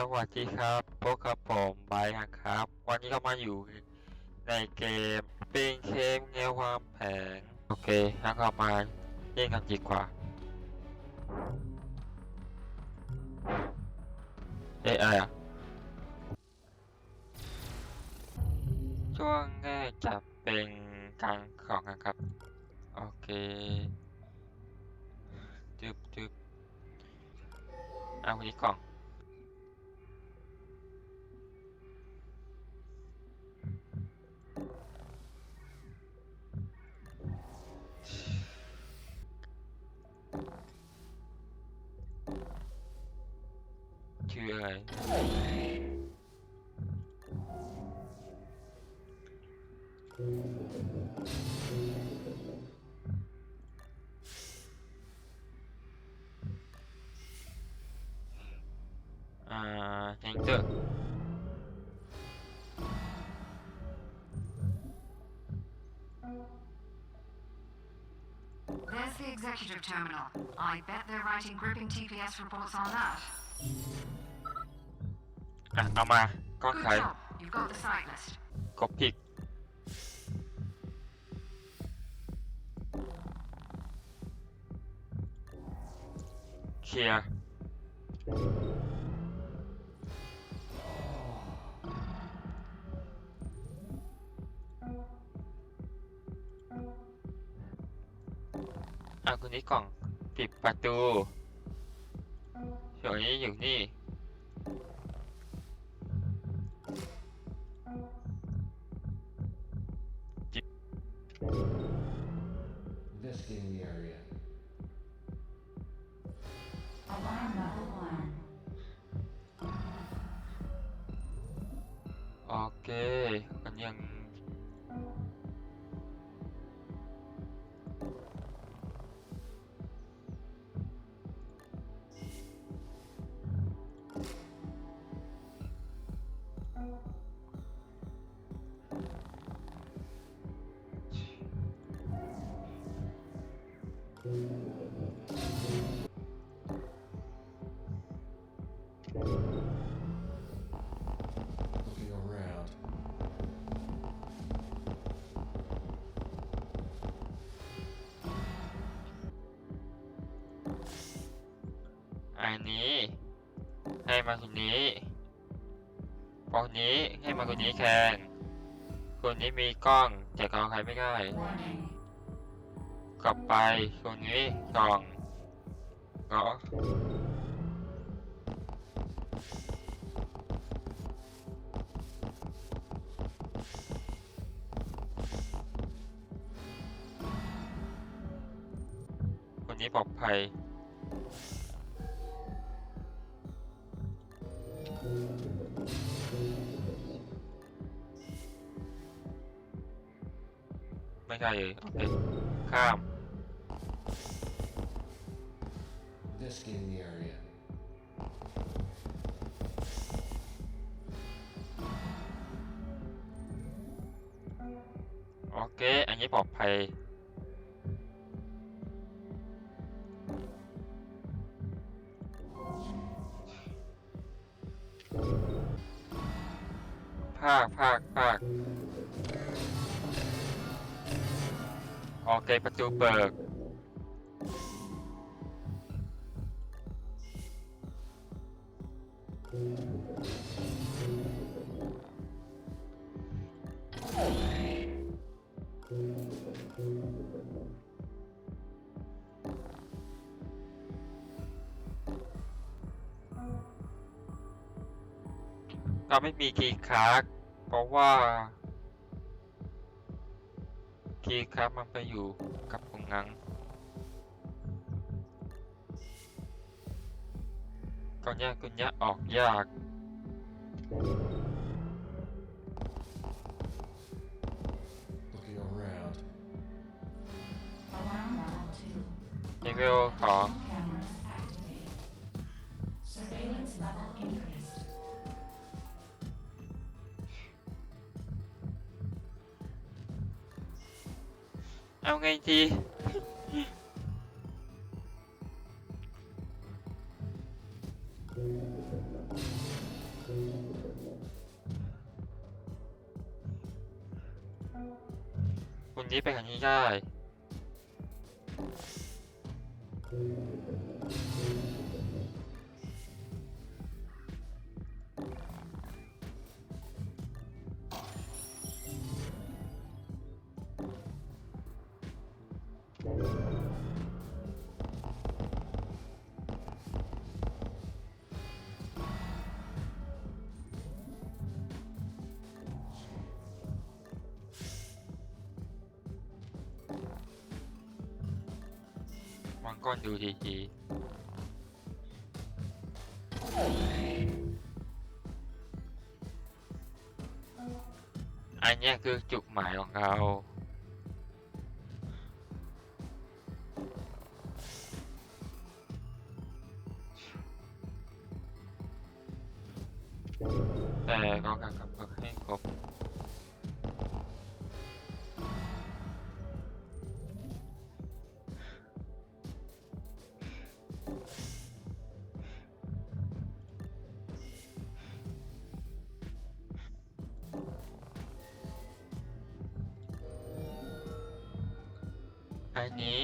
สวัสดีครับพบกับผมไบร์ครับ วันนี้ก็มาอยู่ในเกมเป็นเกมแนวควางแผนโอเคแล้วก็มาเล่นกันดีกว่าเอ๊ะอะไรอะช่วงแรกจะเป็นการของนะครับ โอเคจึบจึบเอาวันนี้กล่อง ชื่ออะไรอ่าเฮงเจอร์ There's the executive terminal. I bet they're writing gripping TPS reports on that. อะเอามาก้อน Good ไข่ job. You've got the site list. กบผิก เคลียร์อะคุณนี้กล่อง ปิดประตูส่วนนี้อยู่นี่ โอเคมันยัง Thank. นี้ ให้มาคนนี้พวกนี้ให้มาคนนี้แทนคนนี้มีกล้องแต่กล้องใครไม่ได้ กลับไปคนนี้กล่องเนาะคนนี้ปลอดภัย ไม่ใช่เลยโอเคข้าม Investigating the area. โอเค อันนี้ปลอดภัยาคภาคภาคโอเคประตูเปิดเราไม่มีคีย์การ์ด เพราะว่าคีย์การ์ดมันไปอยู่กับตรงนั้นก็ยากก็ยากออกยาก Looking around. Alarm level two. เลเวลของ Cameras activated. Surveillance level increased. เอาไงทีคุณนี้ไปทางนี้ได้ ก้อนดูดีๆอันนี้คือจุดหมายของเราแต่ก็กำกับให้ครบ อันนี้